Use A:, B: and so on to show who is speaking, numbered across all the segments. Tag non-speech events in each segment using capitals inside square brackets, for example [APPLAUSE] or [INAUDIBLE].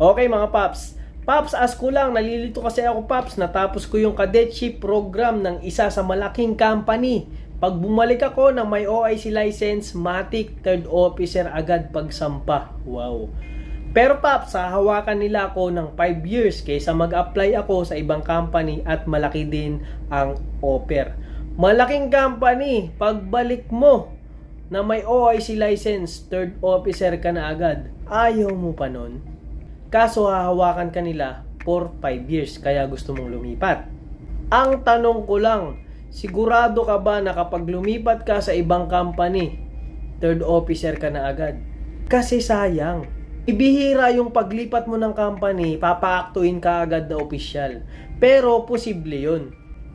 A: Okay mga Paps. Paps, as ko lang, nalilito kasi ako Paps, natapos ko yung cadetship program ng isa sa malaking company. Pag bumalik ako ng may OIC license, Matic third officer agad pagsampa. Wow. Pero Paps, hahawakan nila ako ng 5 years kaysa mag-apply ako sa ibang company at malaki din ang offer. Malaking company, pagbalik mo na may OIC license, third officer ka na agad. Ayaw mo pa nun. Kaso hahawakan ka nila for 5 years kaya gusto mong lumipat. Ang tanong ko lang, sigurado ka ba na kapag lumipat ka sa ibang company, third officer ka na agad? Kasi sayang. Ibihira yung paglipat mo ng company, papaaktuin ka agad na opisyal. Pero posible yun.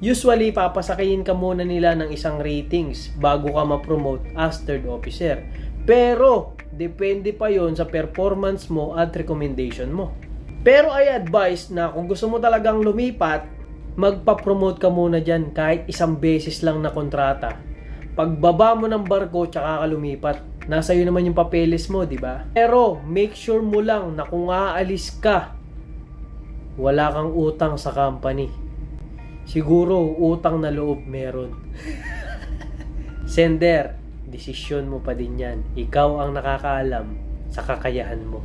A: Usually, papasakayin ka muna nila ng isang ratings bago ka ma-promote as third officer. Pero, depende pa yon sa performance mo at recommendation mo. Pero I advise na kung gusto mo talagang lumipat, magpa-promote ka muna dyan kahit isang beses lang na kontrata. Pagbaba mo ng barko, tsaka ka lumipat. Nasa iyo naman yung papeles mo, di ba? Pero, make sure mo lang na kung aalis ka, wala kang utang sa company. Siguro, utang na loob meron. [LAUGHS] Sender, desisyon mo pa din yan. Ikaw ang nakakaalam sa kakayahan mo.